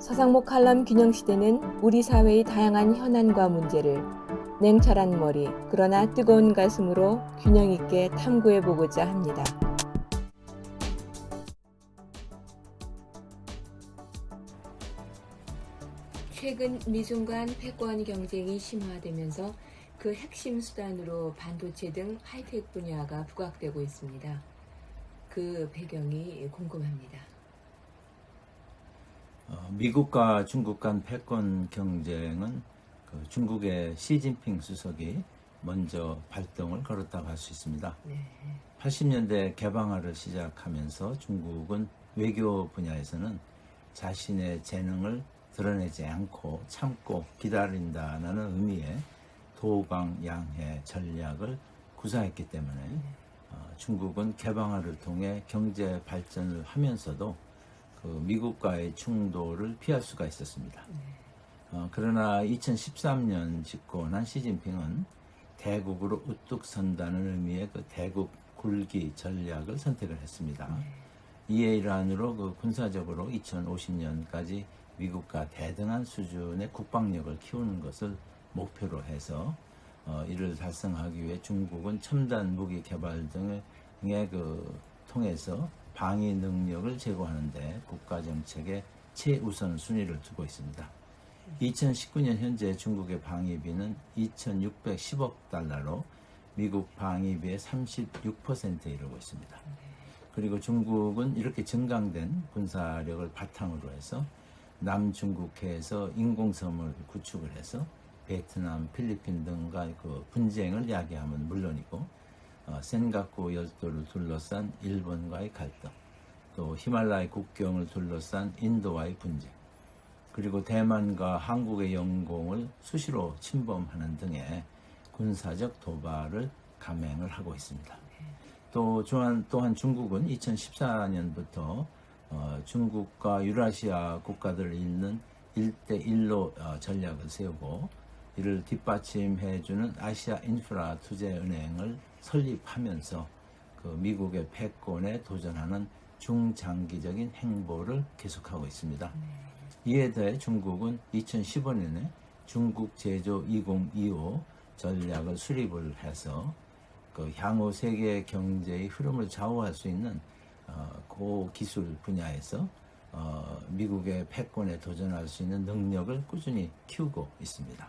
서상목 칼럼 균형 시대는 우리 사회의 다양한 현안과 문제를 냉철한 머리 그러나 뜨거운 가슴으로 균형 있게 탐구해 보고자 합니다. 최근 미중 간 패권 경쟁이 심화되면서 그 핵심 수단으로 반도체 등 하이텍 분야가 부각되고 있습니다. 그 배경이 궁금합니다. 어, 미국과 중국 간 패권 경쟁은 그 중국의 시진핑 수석이 먼저 발동을 걸었다고 할 수 있습니다. 네. 80년대 개방화를 시작하면서 중국은 외교 분야에서는 자신의 재능을 드러내지 않고 참고 기다린다는 의미의 도광양해 전략을 구사했기 때문에 어, 중국은 개방화를 통해 경제 발전을 하면서도 그 미국과의 충돌을 피할 수가 있었습니다. 어, 그러나 2013년 집권한 시진핑은 대국으로 우뚝 선다는 의미의 그 대국 굴기 전략을 선택을 했습니다. 이에 일환으로 그 군사적으로 2050년까지 미국과 대등한 수준의 국방력을 키우는 것을 목표로 해서 어, 이를 달성하기 위해 중국은 첨단 무기 개발 등의 그 통해서 방위 능력을 제고하는데 국가 정책에 최우선 순위를 두고 있습니다. 2019년 현재 중국의 방위비는 2,610억 달러로 미국 방위비의 36%에 이르고 있습니다. 그리고 중국은 이렇게 증강된 군사력을 바탕으로 해서 남중국해에서 인공섬을 구축을 해서 베트남, 필리핀 등과 그 분쟁을 야기하면 물론이고 어, 센가쿠 열도를 둘러싼 일본과의 갈등, 또 히말라야 국경을 둘러싼 인도와의 분쟁, 그리고 대만과 한국의 영공을 수시로 침범하는 등의 군사적 도발을 감행을 하고 있습니다. 또 또한, 또한 중국은 2014년부터 어, 중국과 유라시아 국가들을 잇는 1대1로 어, 전략을 세우고 이를 뒷받침해주는 아시아 인프라 투자은행을 설립하면서 그 미국의 패권에 도전하는 중장기적인 행보를 계속하고 있습니다. 이에 대해 중국은 2015년에 중국 제조 2025 전략을 수립을 해서 그 향후 세계 경제의 흐름을 좌우할 수 있는 어, 고기술 분야에서 어, 미국의 패권에 도전할 수 있는 능력을 꾸준히 키우고 있습니다.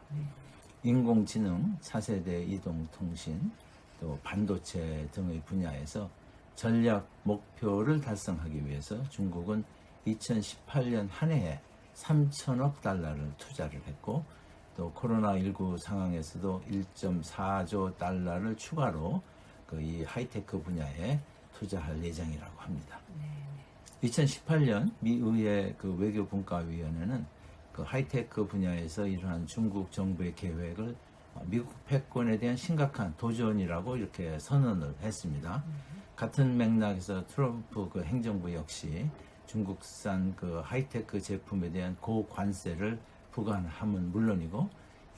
인공지능, 차세대 이동통신, 또 반도체 등의 분야에서 전략 목표를 달성하기 위해서 중국은 2018년 한 해에 3천억 달러를 투자를 했고 또 코로나19 상황에서도 1.4조 달러를 추가로 그 이 하이테크 분야에 투자할 예정이라고 합니다. 2018년 미 의회 그 외교분과위원회는 그 하이테크 분야에서 이러한 중국 정부의 계획을 어, 미국 패권에 대한 심각한 도전이라고 이렇게 선언을 했습니다. 같은 맥락에서 트럼프 그 행정부 역시 중국산 그 하이테크 제품에 대한 고관세를 부과함은 물론이고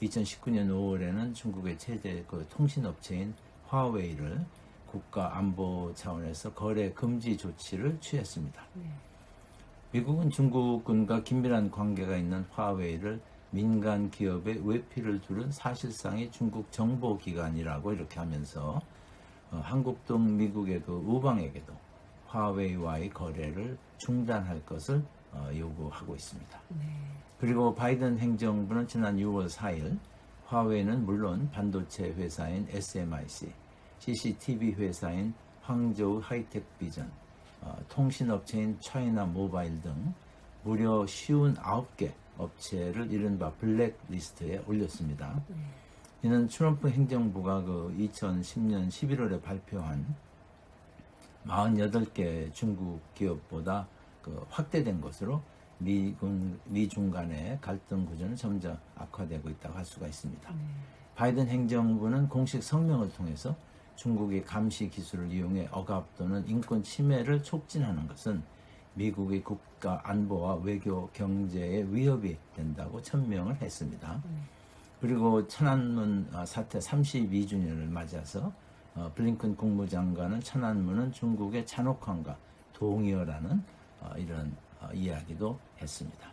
2019년 5월에는 중국의 최대 그 통신업체인 화웨이를 국가 안보 차원에서 거래 금지 조치를 취했습니다. 미국은 중국군과 긴밀한 관계가 있는 화웨이를 민간 기업의 외피를 두른 사실상의 중국 정보기관이라고 이렇게 하면서 어, 한국 등 미국의 그 우방에게도 화웨이와의 거래를 중단할 것을 어, 요구하고 있습니다. 그리고 바이든 행정부는 지난 6월 4일 화웨이는 물론 반도체 회사인 SMIC, CCTV 회사인 황저우 하이텍 비전, 어, 통신업체인 차이나 모바일 등 무려 쉬운 9개 업체를 이른바 블랙리스트에 올렸습니다. 이는 트럼프 행정부가 그 2010년 11월에 발표한 48개 중국 기업보다 그 확대된 것으로 미군, 미중 간의 갈등 구조는 점점 악화되고 있다고 할 수가 있습니다. 바이든 행정부는 공식 성명을 통해서 중국의 감시 기술을 이용해 억압 또는 인권 침해를 촉진하는 것은 미국의 국가 안보와 외교 경제에 위협이 된다고 천명을 했습니다. 그리고 천안문 아, 사태 32주년을 맞아서 어, 블링컨 국무장관은 천안문은 중국의 잔혹함과 동의어라는 어, 이런 어, 이야기도 했습니다.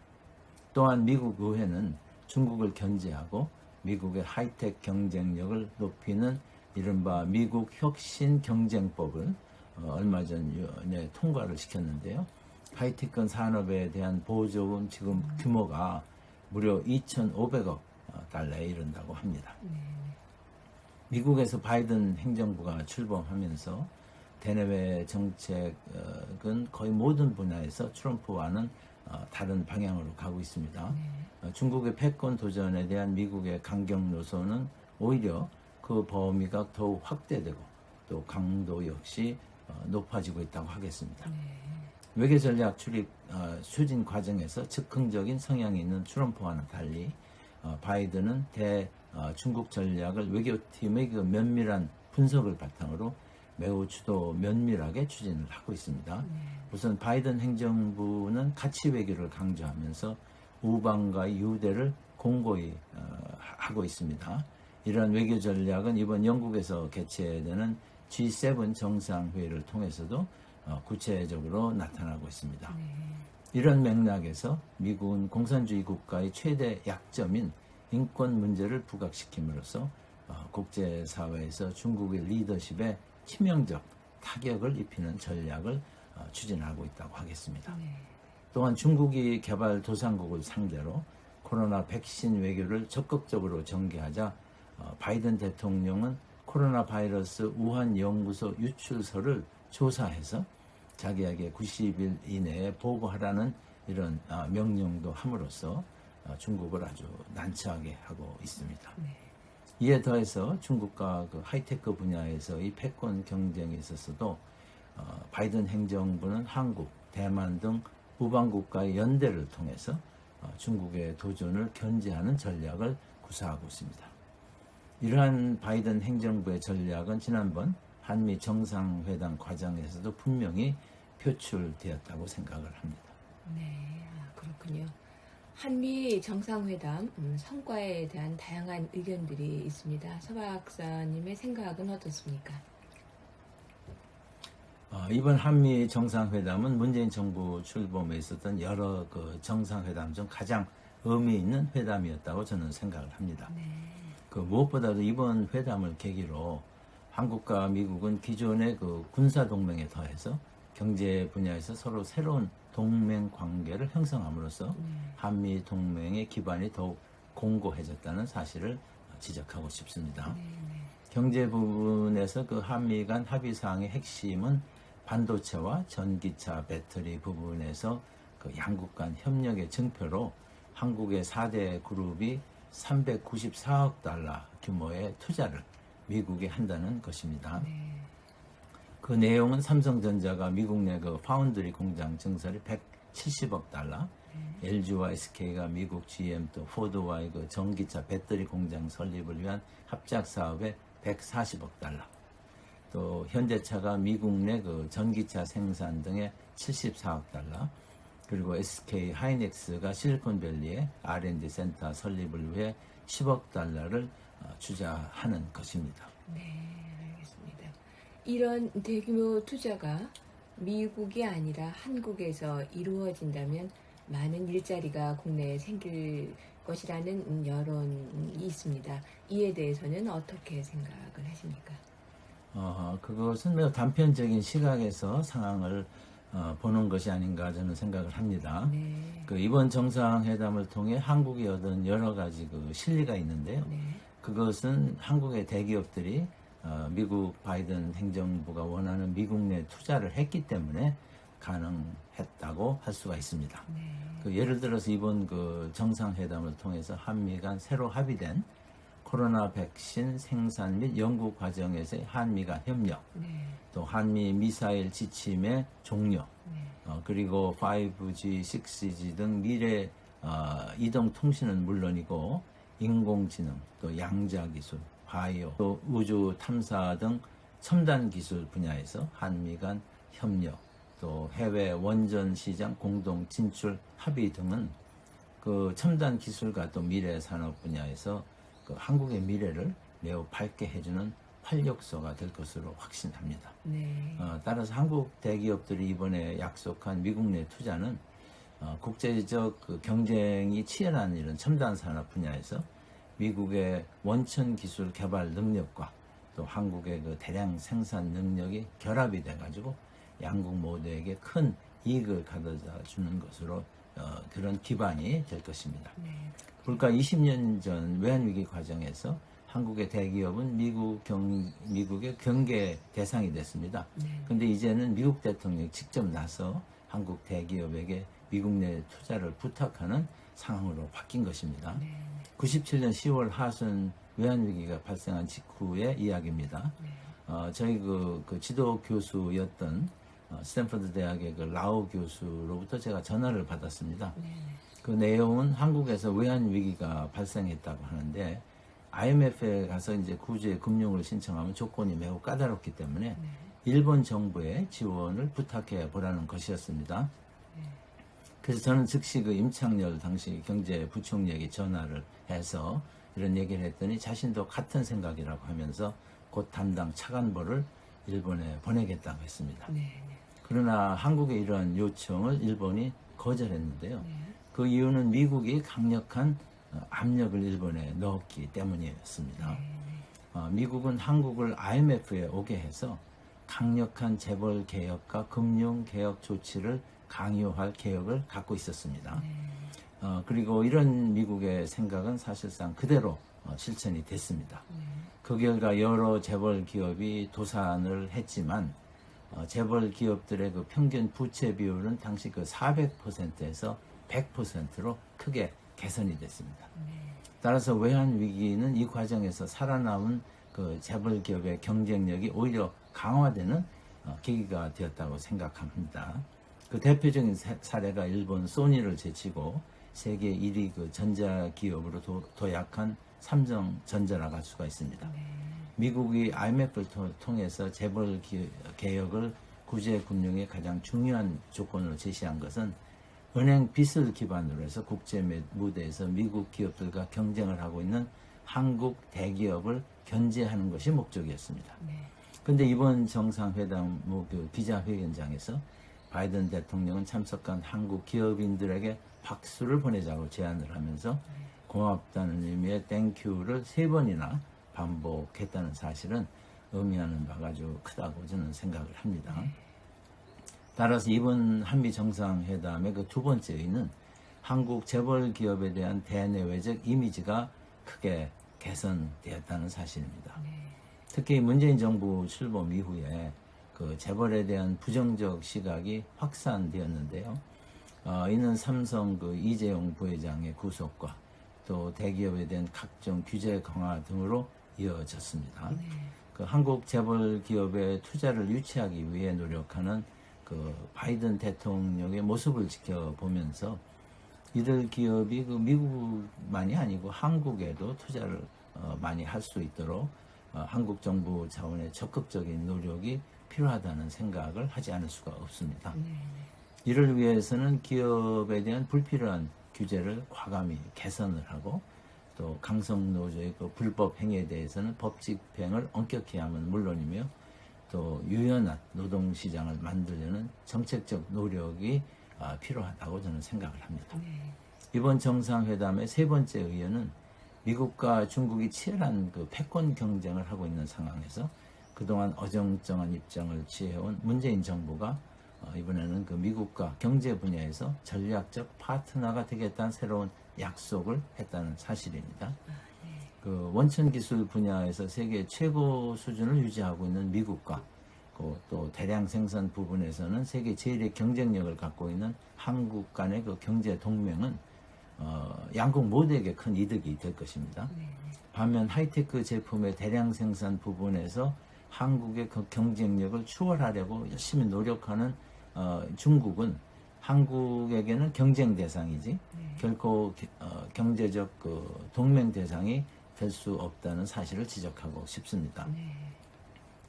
또한 미국 의회는 중국을 견제하고 미국의 하이텍 경쟁력을 높이는 이른바 미국 혁신 경쟁법을 어, 얼마 전에 통과를 시켰는데요. 하이테크 산업에 대한 보조금 지금 규모가 무려 2,500억 달러에 이른다고 합니다. 네. 미국에서 바이든 행정부가 출범하면서 대내외 정책은 거의 모든 분야에서 트럼프와는 어, 다른 방향으로 가고 있습니다. 네. 어, 중국의 패권 도전에 대한 미국의 강경 노선은 오히려 그 범위가 더욱 확대되고 또 강도 역시 어, 높아지고 있다고 하겠습니다. 네. 외교 전략 출입 어, 추진 과정에서 즉흥적인 성향이 있는 트럼프와는 달리 어, 바이든은 대 어, 중국 전략을 외교팀의 그 면밀한 분석을 바탕으로 매우 주도 면밀하게 추진을 하고 있습니다. 우선 바이든 행정부는 가치 외교를 강조하면서 우방과의 유대를 공고히 어, 하고 있습니다. 이러한 외교 전략은 이번 영국에서 개최되는 G7 정상회의를 통해서도 어, 구체적으로 나타나고 있습니다. 이런 맥락에서 미국은 공산주의 국가의 최대 약점인 인권 문제를 부각시킴으로써 어, 국제사회에서 중국의 리더십에 치명적 타격을 입히는 전략을 어, 추진하고 있다고 하겠습니다. 네. 또한 중국이 개발 도상국을 상대로 코로나 백신 외교를 적극적으로 전개하자 어, 바이든 대통령은 코로나 바이러스 우한 연구소 유출서를 조사해서 자기에게 90일 이내에 보고하라는 이런 아, 명령도 함으로써 어, 중국을 아주 난처하게 하고 있습니다. 네. 이에 더해서 중국과 그 하이테크 분야에서의 패권 경쟁에 있어서도 어, 바이든 행정부는 한국, 대만 등 우방국가의 연대를 통해서 어, 중국의 도전을 견제하는 전략을 구사하고 있습니다. 이러한 바이든 행정부의 전략은 지난번 한미 정상회담 과정에서도 분명히 표출되었다고 생각을 합니다. 네, 아, 그렇군요. 한미 정상회담 음, 성과에 대한 다양한 의견들이 있습니다. 서 박사님의 생각은 어떻습니까? 어, 이번 한미 정상회담은 문재인 정부 출범에 있었던 여러 그 정상회담 중 가장 의미 있는 회담이었다고 저는 생각을 합니다. 네, 그 무엇보다도 이번 회담을 계기로 한국과 미국은 기존의 그 군사 동맹에 더해서 경제 분야에서 서로 새로운 동맹 관계를 형성함으로써 네, 한미 동맹의 기반이 더욱 공고해졌다는 사실을 지적하고 싶습니다. 네, 네. 경제 부분에서 그 한미 간 합의 사항의 핵심은 반도체와 전기차 배터리 부분에서 그 양국 간 협력의 증표로 한국의 4대 그룹이 394억 달러 규모의 투자를 미국에 한다는 것입니다. 네. 그 내용은 삼성전자가 미국 내 그 파운드리 공장 증설이 170억 달러, LG와 SK가 미국 GM 또 포드와의 그 전기차 배터리 공장 설립을 위한 합작 사업에 140억 달러, 또 현대차가 미국 내 그 전기차 생산 등에 74억 달러, 그리고 SK 하이닉스가 실리콘밸리에 R&D 센터 설립을 위해 10억 달러를 어, 투자하는 것입니다. 네, 알겠습니다. 이런 대규모 투자가 미국이 아니라 한국에서 이루어진다면 많은 일자리가 국내에 생길 것이라는 여론이 있습니다. 이에 대해서는 어떻게 생각을 하십니까? 어, 그것은 매우 단편적인 시각에서 상황을 어, 보는 것이 아닌가 저는 생각을 합니다. 네, 그 이번 정상회담을 통해 한국이 얻은 여러 가지 그 실리가 있는데요. 네, 그것은 한국의 대기업들이 어, 미국 바이든 행정부가 원하는 미국 내 투자를 했기 때문에 가능했다고 할 수가 있습니다. 네, 그 예를 들어서 이번 그 정상회담을 통해서 한미 간 새로 합의된 코로나 백신 생산 및 연구 과정에서의 한미 간 협력, 네, 또 한미 미사일 지침의 종료, 네, 어, 그리고 5G, 6G 등 미래 어, 이동 통신은 물론이고 인공지능, 또 양자 기술, 바이오, 또 우주 탐사 등 첨단 기술 분야에서 한미 간 협력, 또 해외 원전 시장 공동 진출 합의 등은 그 첨단 기술과 또 미래 산업 분야에서 그 한국의 미래를 매우 밝게 해주는 활력소가 될 것으로 확신합니다. 네, 어, 따라서 한국 대기업들이 이번에 약속한 미국 내 투자는 어, 국제적 그 경쟁이 치열한 이런 첨단 산업 분야에서 미국의 원천 기술 개발 능력과 또 한국의 그 대량 생산 능력이 결합이 돼가지고 양국 모두에게 큰 이익을 가져다 주는 것으로 어, 그런 기반이 될 것입니다. 네. 불과 20년 전 외환위기 과정에서 한국의 대기업은 미국 경, 미국의 경계 대상이 됐습니다. 네. 근데 이제는 미국 대통령이 직접 나서 한국 대기업에게 미국 내 투자를 부탁하는 상황으로 바뀐 것입니다. 네. 97년 10월 하순 외환위기가 발생한 직후의 이야기입니다. 네. 어, 저희 그, 그 지도 교수였던 어, 스탠퍼드 대학의 그 라오 교수로부터 제가 전화를 받았습니다. 네. 그 내용은 한국에서 외환 위기가 발생했다고 하는데 IMF에 가서 이제 구제 금융을 신청하면 조건이 매우 까다롭기 때문에 네. 일본 정부의 지원을 부탁해 보라는 것이었습니다. 그래서 저는 즉시 그 임창열 당시 경제부총리에게 전화를 해서 이런 얘기를 했더니 자신도 같은 생각이라고 하면서 곧 담당 차관보를 일본에 보내겠다고 했습니다. 네. 네. 그러나 한국의 이러한 요청을 일본이 거절했는데요. 네. 그 이유는 미국이 강력한 어, 압력을 일본에 넣었기 때문이었습니다. 네. 어, 미국은 한국을 IMF에 오게 해서 강력한 재벌 개혁과 금융 개혁 조치를 강요할 계획을 갖고 있었습니다. 네. 어, 그리고 이런 미국의 생각은 사실상 그대로 어, 실천이 됐습니다. 네. 그 결과 여러 재벌 기업이 도산을 했지만 어, 재벌 기업들의 그 평균 부채 비율은 당시 그 400%에서 100%로 크게 개선이 됐습니다. 네. 따라서 외환 위기는 이 과정에서 살아남은 그 재벌 기업의 경쟁력이 오히려 강화되는 어, 계기가 되었다고 생각합니다. 그 대표적인 사- 사례가 일본 소니를 제치고 세계 1위 그 전자 기업으로 도, 도약한 삼성전자라고 할 수가 있습니다. 네. 미국이 IMF를 통해서 재벌 기- 개혁을 구제 금융의 가장 중요한 조건으로 제시한 것은 은행 빚을 기반으로 해서 국제 매- 무대에서 미국 기업들과 경쟁을 하고 있는 한국 대기업을 견제하는 것이 목적이었습니다. 네. 근데 이번 정상회담 뭐 그 기자회견장에서 바이든 대통령은 참석한 한국 기업인들에게 박수를 보내자고 제안을 하면서 고맙다는 의미의 땡큐를 세 번이나 반복했다는 사실은 의미하는 바가 아주 크다고 저는 생각을 합니다. 따라서 이번 한미 정상회담의 그 두 번째 의는 한국 재벌 기업에 대한 대내외적 이미지가 크게 개선되었다는 사실입니다. 네. 특히 문재인 정부 출범 이후에 그 재벌에 대한 부정적 시각이 확산되었는데요. 어, 이는 삼성 그 이재용 부회장의 구속과 또 대기업에 대한 각종 규제 강화 등으로 이어졌습니다. 네. 그 한국 재벌 기업의 투자를 유치하기 위해 노력하는 그 바이든 대통령의 모습을 지켜보면서 이들 기업이 그 미국만이 아니고 한국에도 투자를 어, 많이 할 수 있도록 어, 한국 정부 차원의 적극적인 노력이 필요하다는 생각을 하지 않을 수가 없습니다. 네. 이를 위해서는 기업에 대한 불필요한 규제를 과감히 개선을 하고 또 강성 노조의 그 불법 행위에 대해서는 법 집행을 엄격히 하면 물론이며 또 유연한 노동 시장을 만들려는 정책적 노력이 아, 필요하다고 저는 생각을 합니다. 네. 이번 정상회담의 세 번째 의견은 미국과 중국이 치열한 그 패권 경쟁을 하고 있는 상황에서 그동안 어정쩡한 입장을 취해온 문재인 정부가 어, 이번에는 그 미국과 경제 분야에서 전략적 파트너가 되겠다는 새로운 약속을 했다는 사실입니다. 그 원천 기술 분야에서 세계 최고 수준을 유지하고 있는 미국과 그또 대량 생산 부분에서는 세계 제일의 경쟁력을 갖고 있는 한국 간의 그 경제 동맹은 어, 양국 모두에게 큰 이득이 될 것입니다. 네. 반면 하이테크 제품의 대량 생산 부분에서 한국의 그 경쟁력을 추월하려고 열심히 노력하는 어, 중국은 한국에게는 경쟁 대상이지 네. 결코 기- 어, 경제적 그 동맹 대상이 될 수 없다는 사실을 지적하고 싶습니다. 네.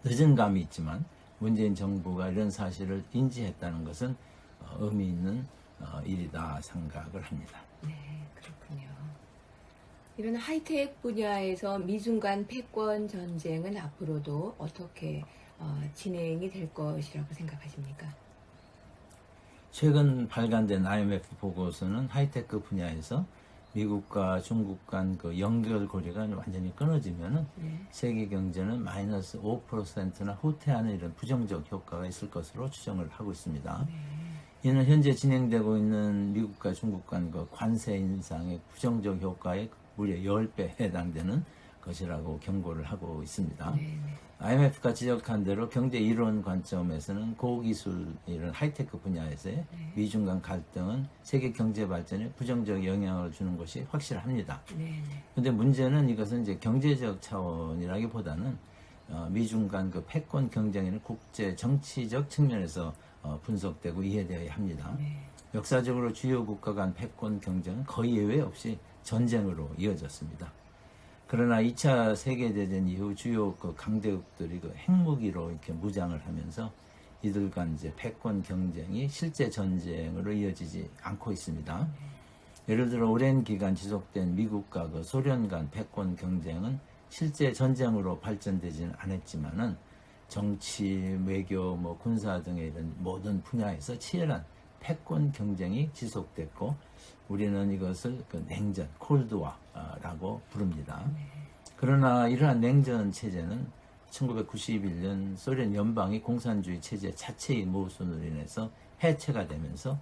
늦은 감이 있지만 문재인 정부가 이런 사실을 인지했다는 것은 어, 의미 있는 어, 일이다 생각을 합니다. 네, 그렇군요. 이런 하이텍 분야에서 미중 간 패권 전쟁은 앞으로도 어떻게 어, 진행이 될 것이라고 생각하십니까? 최근 발간된 IMF 보고서는 하이테크 분야에서 미국과 중국 간 그 연결고리가 완전히 끊어지면은 네. 세계 경제는 마이너스 5%나 후퇴하는 이런 부정적 효과가 있을 것으로 추정을 하고 있습니다. 이는 현재 진행되고 있는 미국과 중국 간 그 관세 인상의 부정적 효과에 무려 10배 해당되는 것이라고 경고를 하고 있습니다. 네. 네. IMF가 지적한 대로 경제 이론 관점에서는 고기술 이런 하이테크 분야에서의 미중 간 갈등은 세계 경제 발전에 부정적 영향을 주는 것이 확실합니다. 네. 네. 근데 문제는 이것은 이제 경제적 차원이라기보다는 어, 미중 간 그 패권 경쟁에는 국제 정치적 측면에서 어, 분석되고 이해되어야 합니다. 네. 역사적으로 주요 국가 간 패권 경쟁은 거의 예외 없이 전쟁으로 이어졌습니다. 그러나 2차 세계대전 이후 주요 그 강대국들이 그 핵무기로 이렇게 무장을 하면서 이들 간 이제 패권 경쟁이 실제 전쟁으로 이어지지 않고 있습니다. 예를 들어 오랜 기간 지속된 미국과 그 소련 간 패권 경쟁은 실제 전쟁으로 발전되지는 않았지만은 정치, 외교, 뭐 군사 등의 이런 모든 분야에서 치열한 패권 경쟁이 지속됐고 우리는 이것을 그 냉전, 콜드와라고 부릅니다. 그러나 이러한 냉전 체제는 1991년 소련 연방이 공산주의 체제 자체의 모순으로 인해서 해체가 되면서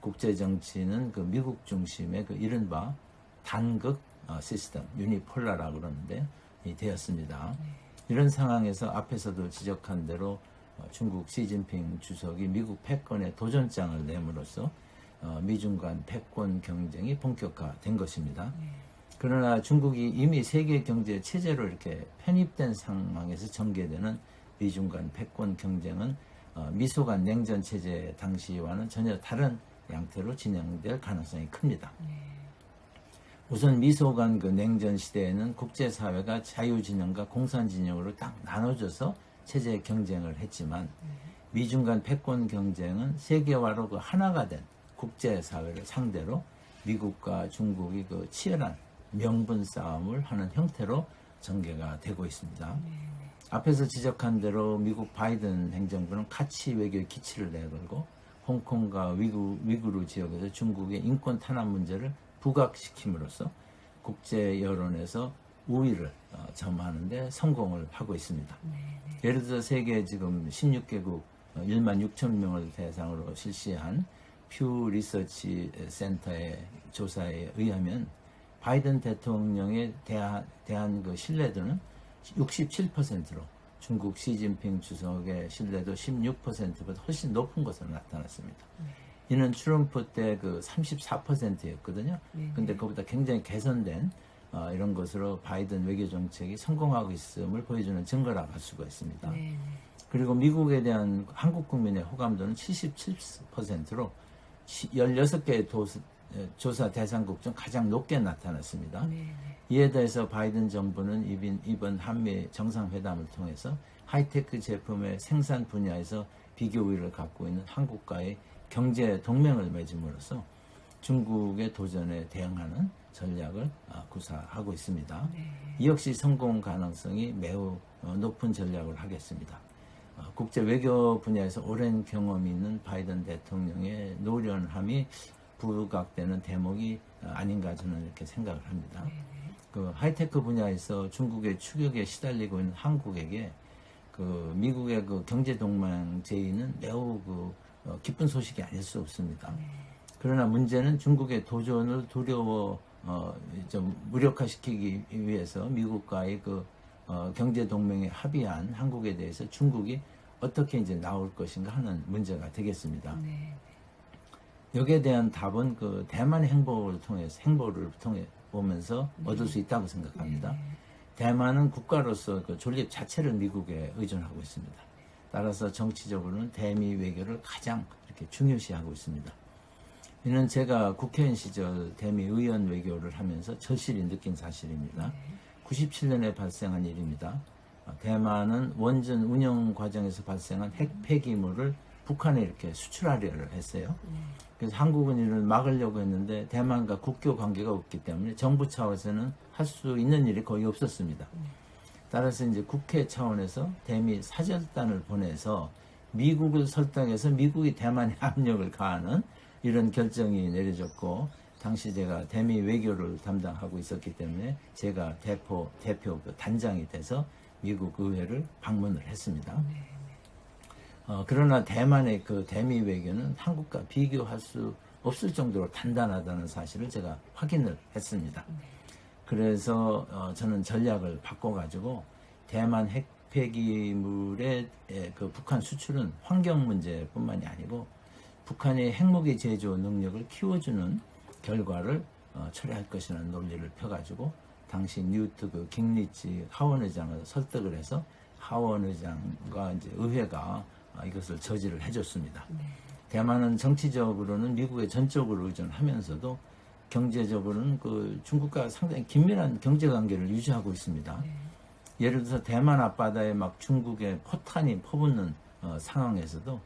국제 정치는 그 미국 중심의 그 이른바 단극 어, 시스템, 유니폴라라고 그러는데 이 되었습니다. 이런 상황에서 앞에서도 지적한 대로 어, 중국 시진핑 주석이 미국 패권에 도전장을 내므로써 어, 미중 간 패권 경쟁이 본격화된 것입니다. 그러나 중국이 이미 세계 경제 체제로 이렇게 편입된 상황에서 전개되는 미중 간 패권 경쟁은 어, 미소 간 냉전 체제 당시와는 전혀 다른 양태로 진행될 가능성이 큽니다. 우선 미소 간 그 냉전 시대에는 국제사회가 자유진영과 공산진영으로 딱 나눠져서 체제 경쟁을 했지만 미중 간 패권 경쟁은 세계화로 그 하나가 된 국제사회를 상대로 미국과 중국이 그 치열한 명분 싸움을 하는 형태로 전개가 되고 있습니다. 앞에서 지적한 대로 미국 바이든 행정부는 가치 외교의 기치를 내걸고 홍콩과 위구, 위구르 지역에서 중국의 인권 탄압 문제를 부각시킴으로써 국제 여론에서 우위를 어, 점하는데 성공을 하고 있습니다. 예를 들어 세계 지금 16개국 1만 6천 명을 대상으로 실시한 퓨 리서치 센터의 조사에 의하면 바이든 대통령에 대한, 대한 그 신뢰도는 67%로 중국 시진핑 주석의 신뢰도 16%보다 훨씬 높은 것으로 나타났습니다. 이는 트럼프 때 그 34%였거든요. 네. 근데 그보다 굉장히 개선된 어, 이런 것으로 바이든 외교 정책이 성공하고 있음을 보여주는 증거라고 할 수가 있습니다. 네. 네. 그리고 미국에 대한 한국 국민의 호감도는 77%로 16개의 도스, 에, 조사 대상국 중 가장 높게 나타났습니다. 네. 네. 이에 대해서 바이든 정부는 이번, 이번 한미 정상회담을 통해서 하이테크 제품의 생산 분야에서 비교 우위를 갖고 있는 한국과의 경제 동맹을 맺음으로써 중국의 도전에 대응하는 전략을 아, 구사하고 있습니다. 이 역시 성공 가능성이 매우 어, 높은 전략을 하겠습니다. 어, 국제 외교 분야에서 오랜 경험이 있는 바이든 대통령의 노련함이 부각되는 대목이 어, 아닌가 저는 이렇게 생각을 합니다. 그 하이테크 분야에서 중국의 추격에 시달리고 있는 한국에게 그 미국의 그 경제 동맹 제의는 매우 그 어, 기쁜 소식이 아닐 수 없습니다. 그러나 문제는 중국의 도전을 두려워 어, 좀 무력화시키기 위해서 미국과의 그 어, 경제 동맹에 합의한 한국에 대해서 중국이 어떻게 이제 나올 것인가 하는 문제가 되겠습니다. 네. 여기에 대한 답은 그 대만 행보를 통해서 행보를 통해 보면서 얻을 수 있다고 생각합니다. 대만은 국가로서 그 존립 자체를 미국에 의존하고 있습니다. 따라서 정치적으로는 대미 외교를 가장 이렇게 중요시하고 있습니다. 이는 제가 국회의원 시절 대미 의원 외교를 하면서 절실히 느낀 사실입니다. 97년에 발생한 일입니다. 어, 대만은 원전 운영 과정에서 발생한 핵 폐기물을 북한에 이렇게 수출하려를 했어요. 그래서 한국은 이를 막으려고 했는데 대만과 국교 관계가 없기 때문에 정부 차원에서는 할 수 있는 일이 거의 없었습니다. 따라서 이제 국회 차원에서 대미 사절단을 보내서 미국을 설득해서 미국이 대만에 압력을 가하는 이런 결정이 내려졌고 당시 제가 대미 외교를 담당하고 있었기 때문에 제가 대표 대표 그 단장이 돼서 미국 의회를 방문을 했습니다. 어, 그러나 대만의 그 대미 외교는 한국과 비교할 수 없을 정도로 단단하다는 사실을 제가 확인을 했습니다. 그래서 어, 저는 전략을 바꿔가지고 대만 핵 폐기물의 에, 그 북한 수출은 환경 문제뿐만이 아니고 북한의 핵무기 제조 능력을 키워주는 결과를 어, 처리할 것이라는 논리를 펴가지고 당시 뉴트 그 킹리치 하원 의장을 설득을 해서 하원 의장과 이제 의회가 어, 이것을 저지를 해줬습니다. 대만은 정치적으로는 미국에 전적으로 의존하면서도 경제적으로는 그 중국과 상당히 긴밀한 경제 관계를 유지하고 있습니다. 예를 들어서 대만 앞바다에 막 중국의 포탄이 퍼붓는 어, 상황에서도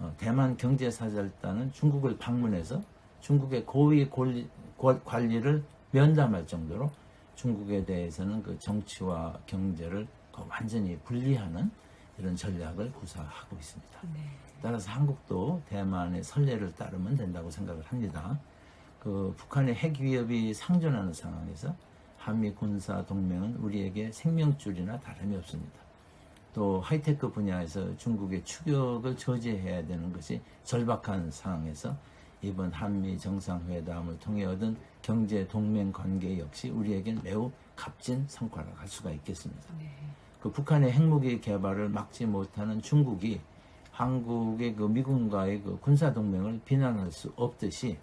어, 대만 경제사절단은 중국을 방문해서 중국의 고위 권리, 권- 관리를 면담할 정도로 중국에 대해서는 그 정치와 경제를 그 완전히 분리하는 이런 전략을 구사하고 있습니다. 따라서 한국도 대만의 선례를 따르면 된다고 생각을 합니다. 그 북한의 핵 위협이 상존하는 상황에서 한미 군사 동맹은 우리에게 생명줄이나 다름이 없습니다. 또 하이테크 분야에서 중국의 추격을 저지해야 되는 것이 절박한 상황에서 이번 한미 정상회담을 통해 얻은 경제 동맹 관계 역시 우리에겐 매우 값진 성과를 갈 수가 있겠습니다. 그 북한의 핵무기 개발을 막지 못하는 중국이 한국의 그 미국과의 그 군사 동맹을 비난할 수 없듯이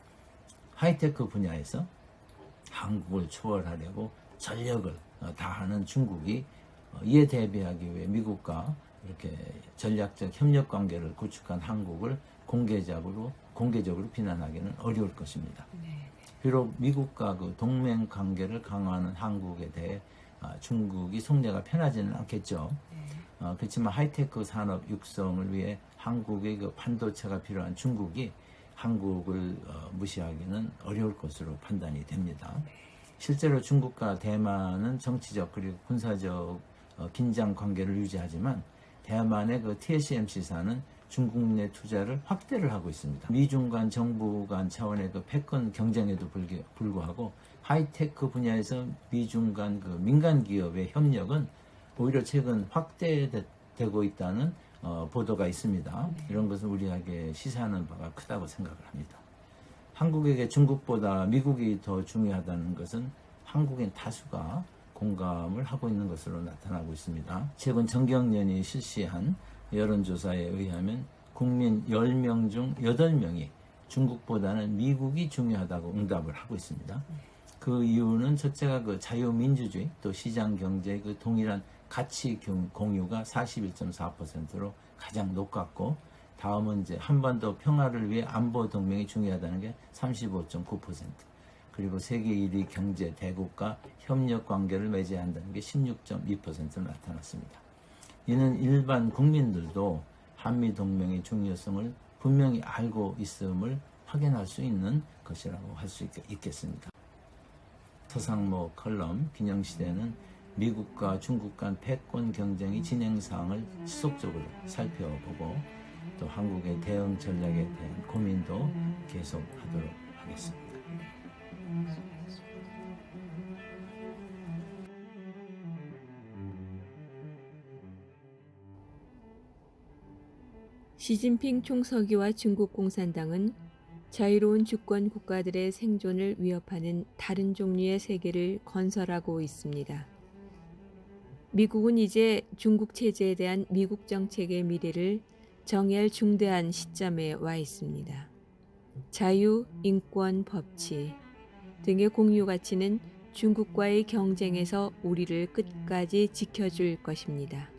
하이테크 분야에서 한국을 초월하려고 전력을 어, 다하는 중국이 어, 이에 대비하기 위해 미국과 이렇게 전략적 협력 관계를 구축한 한국을 공개적으로 공개적으로 비난하기는 어려울 것입니다. 비록 미국과 그 동맹 관계를 강화하는 한국에 대해 아, 중국이 속내가 편하지는 않겠죠. 어, 그렇지만 하이테크 산업 육성을 위해 한국의 그 반도체가 필요한 중국이 한국을 어, 무시하기는 어려울 것으로 판단이 됩니다. 실제로 중국과 대만은 정치적 그리고 군사적 어, 긴장 관계를 유지하지만 대만의 그 TSMC사는 중국 내 투자를 확대를 하고 있습니다. 미중 간 정부 간 차원의 그 패권 경쟁에도 불구하고 하이테크 분야에서 미중 간 그 민간 기업의 협력은 오히려 최근 확대되고 있다는 어, 보도가 있습니다. 이런 것은 우리에게 시사하는 바가 크다고 생각을 합니다. 한국에게 중국보다 미국이 더 중요하다는 것은 한국인 다수가 공감을 하고 있는 것으로 나타나고 있습니다. 최근 정경련이 실시한 여론조사에 의하면 국민 10명 중 8명이 중국보다는 미국이 중요하다고 응답을 하고 있습니다. 그 이유는 첫째가 그 자유민주주의 또 시장 경제의 그 동일한 가치 경- 공유가 41.4%로 가장 높았고 다음은 이제 한반도 평화를 위해 안보 동맹이 중요하다는 게 35.9% 그리고 세계 1위 경제 대국과 협력 관계를 맺어야 한다는 게 16.2%로 나타났습니다. 이는 일반 국민들도 한미 동맹의 중요성을 분명히 알고 있음을 확인할 수 있는 것이라고 할 수 있겠습니다. 서상모 컬럼 기념시대는 미국과 중국 간 패권 경쟁의 진행 사항을 지속적으로 살펴보고 또 한국의 대응 전략에 대한 고민도 계속하도록 하겠습니다. 시진핑 총서기와 중국 공산당은 자유로운 주권 국가들의 생존을 위협하는 다른 종류의 세계를 건설하고 있습니다. 미국은 이제 중국 체제에 대한 미국 정책의 미래를 정의할 중대한 시점에 와 있습니다. 자유, 인권, 법치 등의 공유 가치는 중국과의 경쟁에서 우리를 끝까지 지켜줄 것입니다.